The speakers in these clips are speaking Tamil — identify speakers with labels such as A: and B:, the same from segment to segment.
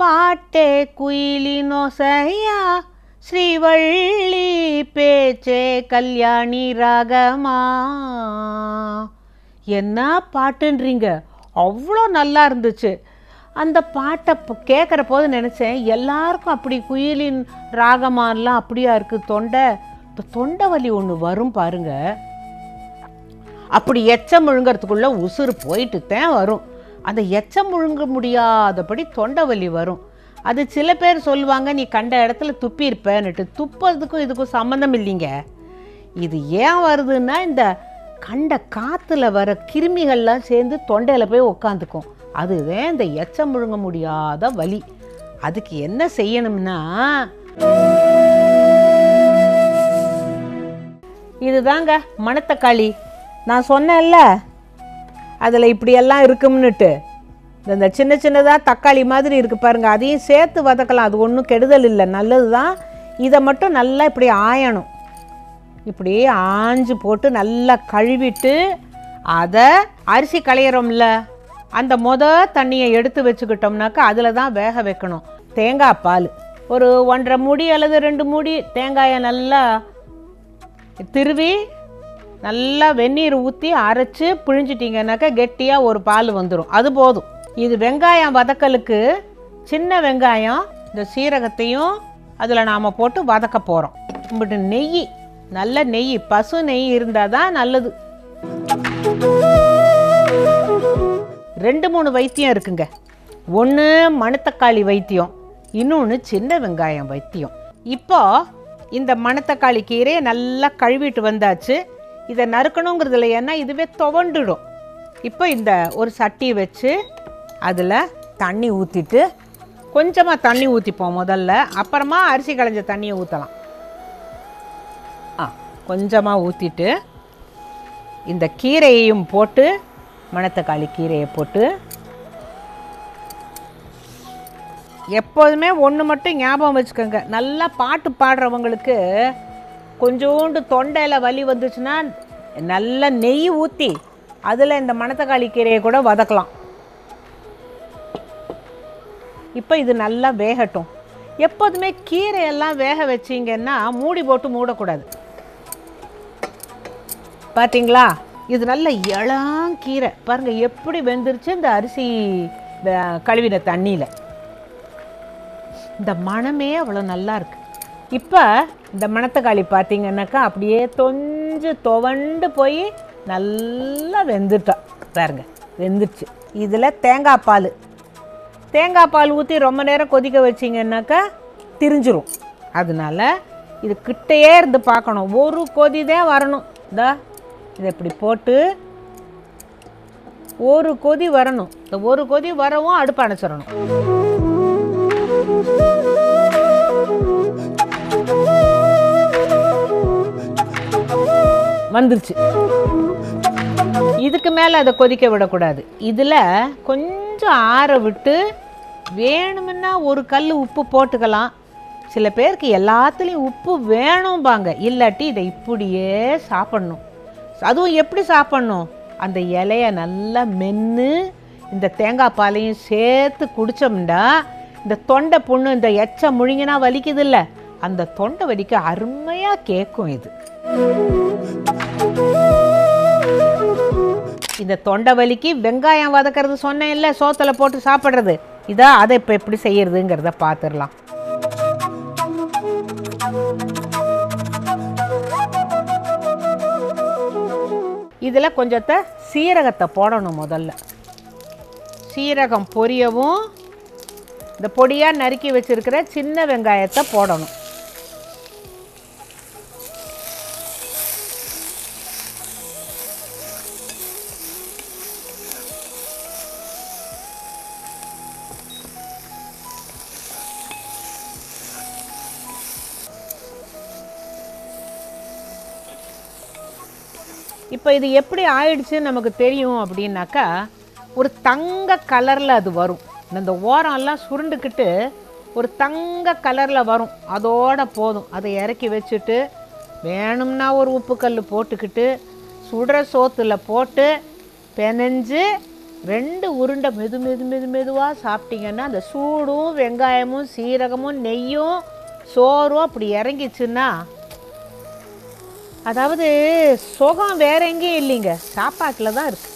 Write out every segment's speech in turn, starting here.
A: பாட்டே குயிலினோசையா ஸ்ரீவள்ளி பேச்சே கல்யாணி ராகமா. என்ன பாட்டுன்றீங்க? அவ்வளோ நல்லா இருந்துச்சு. அந்த பாட்டை கேட்குற போது நினச்சேன் எல்லாருக்கும் அப்படி குயிலின் ராகமான்லாம் அப்படியா இருக்குது தொண்டை. இப்போ தொண்டை வலி ஒன்று வரும் பாருங்க. அப்படி எச்சம் முழுங்கிறதுக்குள்ளே உசுறு போயிட்டு தான் வரும். அந்த எச்சம் முழுங்க முடியாதபடி தொண்டை வலி வரும். அது சில பேர் சொல்லுவாங்க நீ கண்ட இடத்துல துப்பியிருப்பேன்னுட்டு துப்புறதுக்கும் இதுக்கும் சம்மந்தம் இல்லைங்க. இது ஏன் வருதுன்னா இந்த கண்ட காற்றுல வர கிருமிகள்லாம் சேர்ந்து தொண்டையில் போய் உக்காந்துக்கும். அதுதான் இந்த எச்சம் முழுங்க முடியாத வலி. அதுக்கு என்ன செய்யணும்னா இதுதாங்க மணத்தக்காளி. நான் சொன்னேன்ல அதில் இப்படியெல்லாம் இருக்கும்னுட்டு. இந்த- சின்ன சின்னதாக தக்காளி மாதிரி இருக்குது பாருங்கள் அதையும் சேர்த்து வதக்கலாம். அது ஒன்றும் கெடுதல் இல்லை. நல்லது தான் இதை மட்டும் நல்லா இப்படி ஆயணும். இப்படி ஆஞ்சு போட்டு நல்லா கழுவிட்டு அதை அரிசி களையிறோம்ல அந்த மொத தண்ணியை எடுத்து வச்சுக்கிட்டோம்னாக்கா அதில் தான் வேக வைக்கணும். தேங்காய் பால். ஒரு ஒன்றரை மூடி அல்லது ரெண்டு மூடி தேங்காயை நல்லா திருவி நல்லா வெந்நீர் ஊற்றி அரைச்சி பிழிஞ்சிட்டிங்கனாக்கா கெட்டியாக ஒரு பால் வந்துடும் அது போதும். இது வெங்காயம் வதக்கலுக்கு சின்ன வெங்காயம் இந்த சீரகத்தையும் அதில் நாம் போட்டு வதக்க போகிறோம் இப்படி நெய் நல்ல நெய் பசு நெய் இருந்தால் தான் நல்லது. ரெண்டு மூணு வைத்தியம் இருக்குங்க. ஒன்று மணத்தக்காளி வைத்தியம் இன்னொன்று சின்ன வெங்காயம் வைத்தியம். இப்போ இந்த மணத்தக்காளி கீரையை நல்லா கழுவிட்டு வந்தாச்சு. இதை நறுக்கணுங்கிறதுல ஏன்னா இதுவே துவண்டுடும். இப்போ இந்த ஒரு சட்டி வச்சு அதில் தண்ணி ஊற்றிட்டு கொஞ்சமாக தண்ணி ஊற்றிப்போம் முதல்ல. அப்புறமா அரிசி களைஞ்ச தண்ணியை ஊற்றலாம் ஆ கொஞ்சமாக ஊற்றிட்டு இந்த கீரையையும் போட்டு மணத்தக்காளி கீரையை போட்டு எப்போதுமே ஒன்று மட்டும் ஞாபகம் வச்சுக்கோங்க. நல்லா பாட்டு பாடுறவங்களுக்கு கொஞ்சோண்டு தொண்டையில் வலி வந்துச்சுன்னா நல்ல நெய் ஊற்றி அதில் இந்த மணத்தக்காளி கீரையை கூட வதக்கலாம். இப்போ இது நல்லா வேகட்டும். எப்போதுமே கீரையெல்லாம் வேக வச்சிங்கன்னா மூடி போட்டு மூடக்கூடாது. பார்த்தீங்களா இது நல்ல இளங்கீரை பாருங்கள் எப்படி வெந்துருச்சு இந்த அரிசி கழுவின தண்ணியில். இந்த மணமே அவ்வளோ நல்லா இருக்கு. இப்போ இந்த மணத்தக்காளி பார்த்தீங்கன்னாக்கா அப்படியே தொஞ்சு துவண்டு போய் நல்லா வெந்துட்டோம் பாருங்க வெந்துருச்சு. இதில் தேங்காய் பால். தேங்காய் பால் ஊற்றி ரொம்ப நேரம் கொதிக்க வச்சிங்கன்னாக்கா திரிஞ்சிரும். அதனால இது கிட்டையே இருந்து பார்க்கணும். ஒரு கொதி தான் வரணும். இதா இதை இப்படி போட்டு ஒரு கொதி வரணும். இந்த ஒரு கொதி வரவும் அடுப்பு அணைச்சிடணும். வந்துருச்சு. இதுக்கு மேலே அதை கொதிக்க விடக்கூடாது. இதில் கொஞ்சம் ஆற விட்டு வேணுமுன்னா ஒரு கல் உப்பு போட்டுக்கலாம். சில பேருக்கு எல்லாத்துலேயும் உப்பு வேணும்பாங்க. இல்லாட்டி இதை இப்படியே சாப்பிட்ணும். அதுவும் எப்படி சாப்பிட்ணும்? அந்த இலையை நல்லா மென்று இந்த தேங்காய் பாலையும் சேர்த்து குடித்தோம்னா இந்த தொண்டை புண்ணு இந்த எச்சம் முழுங்கினா வலிக்குதுல்ல அந்த தொண்டை வலிக்க அருமையாக கேட்கும் இது. இந்த தொண்டை வலிக்கு வெங்காயம் வதக்கிறது சொன்னேன் இல்லை சோத்தில் போட்டு சாப்பிட்றது. இதான் அதை இப்போ எப்படி செய்யறதுங்கிறத பார்த்துடலாம் இதில் கொஞ்சத்தை சீரகத்தை போடணும் முதல்ல. சீரகம் பொரியவும் இந்த பொடியாக நறுக்கி வச்சுருக்கிற சின்ன வெங்காயத்தை போடணும். இப்போ இது எப்படி ஆயிடுச்சுன்னு நமக்கு தெரியும் அப்படின்னாக்கா ஒரு தங்க கலரில் அது வரும். இந்த ஓரம்லாம் சுருண்டுக்கிட்டு ஒரு தங்க கலரில் வரும். அதோட போதும். அதை இறக்கி வச்சுட்டு வேணும்னா ஒரு உப்புக்கல் போட்டுக்கிட்டு சுடுற சோத்தில் போட்டு பெனஞ்சு ரெண்டு உருண்டை மெது மெது மெது மெதுவாக சாப்பிட்டீங்கன்னா அந்த சூடும் வெங்காயமும் சீரகமும் நெய்யும் சோறும் அப்படி இறங்கிச்சுன்னா அதாவது சுகம் வேற எங்கேயும் இல்லைங்க. சாப்பாட்டில் தான் இருக்கு.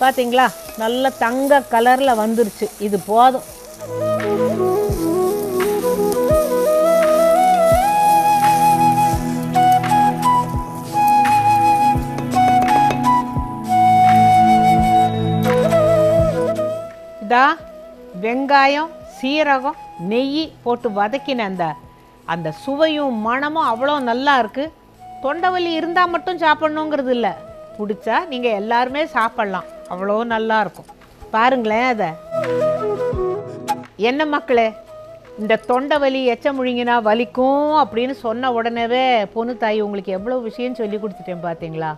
A: பார்த்தீங்களா நல்ல தங்க கலரில் வந்துருச்சு. இது போதும். இதா வெங்காயம் சீரகம் நெய் போட்டு வதக்கின அந்த அந்த சுவையும் மணமும் அவ்வளோ நல்லா இருக்குது தொண்டை இருந்தால் மட்டும் சாப்பிட்ணுங்கிறது இல்லை. பிடிச்சா நீங்கள் எல்லாருமே சாப்பிட்லாம். அவ்வளோ நல்லா இருக்கும். பாருங்களேன் அதை. என்ன மக்களே இந்த தொண்டை வலி எச்ச முழுங்கினா வலிக்கும் அப்படின்னு சொன்ன உடனேவே பொண்ணு தாய் உங்களுக்கு எவ்வளோ விஷயம் சொல்லி கொடுத்துட்டேன் பார்த்தீங்களா